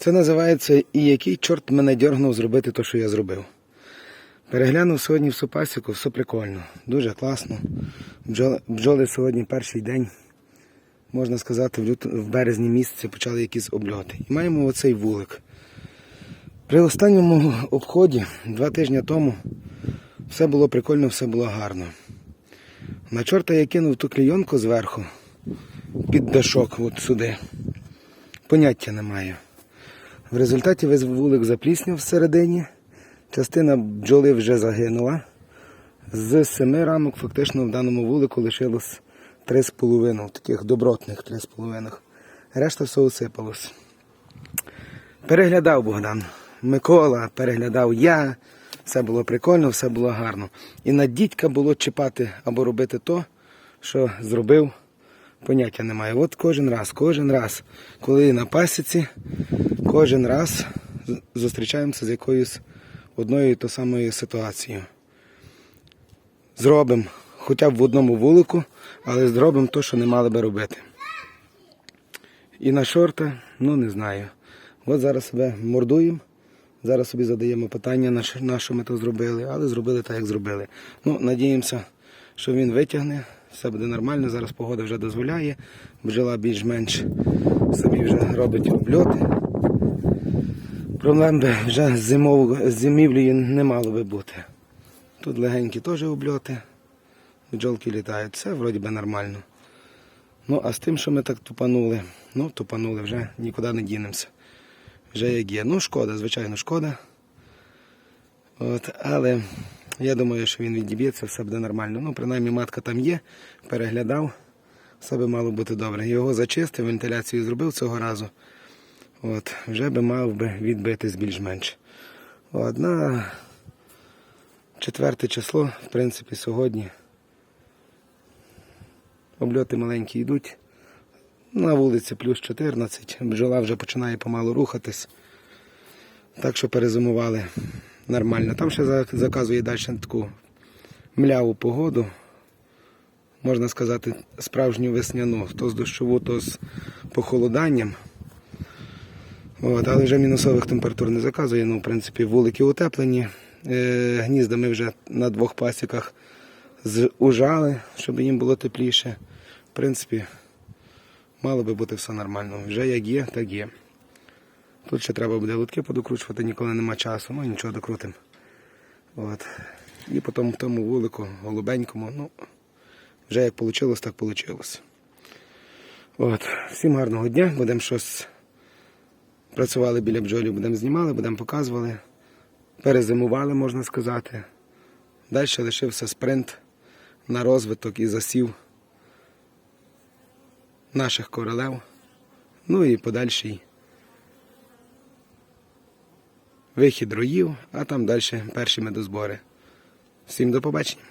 Це називається і який чорт мене дьоргнув зробити те, що я зробив. Переглянув сьогодні всю пасіку, все прикольно, дуже класно. Бджоли, бджоли сьогодні перший день, можна сказати, в, лют... в березні місяці почали якісь обльоти. І маємо оцей вулик. При останньому обході, два тижні тому, все було прикольно, все було гарно. На чорта я кинув ту клійонку зверху, під дашок, от сюди. Поняття не маю. В результаті весь вулик заплісняв всередині. Частина бджоли вже загинула. З семи рамок фактично в даному вулику лишилось три з половиною, таких добротних три з половиною. Решта все осипалось. Переглядав Богдан. Микола, переглядав я. Все було прикольно, все було гарно. І на дідька було чіпати або робити то, що зробив. Поняття немає. От кожен раз, кожен раз, коли на пасіці, кожен раз зустрічаємося з якоюсь одною і то самою ситуацією. Зробимо хоча б в одному вулику, але зробимо те, що не мали би робити. І на шорта, ну не знаю. От зараз себе мордуємо. Зараз собі задаємо питання, на що- ми то зробили, але зробили так, як зробили. Ну, надіємося, що він витягне, все буде нормально. Зараз погода вже дозволяє. Бджола більш-менш собі вже робить обльоти. Проблем би вже з зимового- з зимівлею не мало би бути. Тут легенькі теж обльоти. Бджолки літають, все вроді би нормально. Ну, а з тим, що ми так тупанули, ну, тупанули, вже нікуди не дінемося. Вже як є. Ну, шкода, звичайно, шкода. От, але я думаю, що він відіб'ється, все буде нормально. Ну, принаймні матка там є, переглядав, все би мало бути добре. Його зачистив, вентиляцію зробив цього разу. От, вже би мав би відбитись більш-менш. От, на четверте число, в принципі, сьогодні. Обльоти маленькі йдуть. На вулиці плюс 14, бджола вже починає помалу рухатись. Так що перезимували нормально. Там ще заказує далі таку мляву погоду. Можна сказати, справжню весняну, то з дощову, то з похолоданням. От, але вже мінусових температур не заказує. Ну, в принципі, вулики утеплені. Е, гнізда ми вже на двох пасіках зужали, щоб їм було тепліше. В принципі, мало би бути все нормально. Вже як є, так є. Тут ще треба буде лотки подокручувати, ніколи нема часу, ну нічого докрутимо. От. І потім в тому вулику, голубенькому, ну, вже як вийшло, так вийшло. От. Всім гарного дня, будемо щось працювали біля бджолів, будемо знімали, будемо показували. Перезимували, можна сказати. Далі лишився спринт на розвиток і засів наших королев. Ну і подальший вихід роїв, а там далі перші медозбори. Всім до побачення.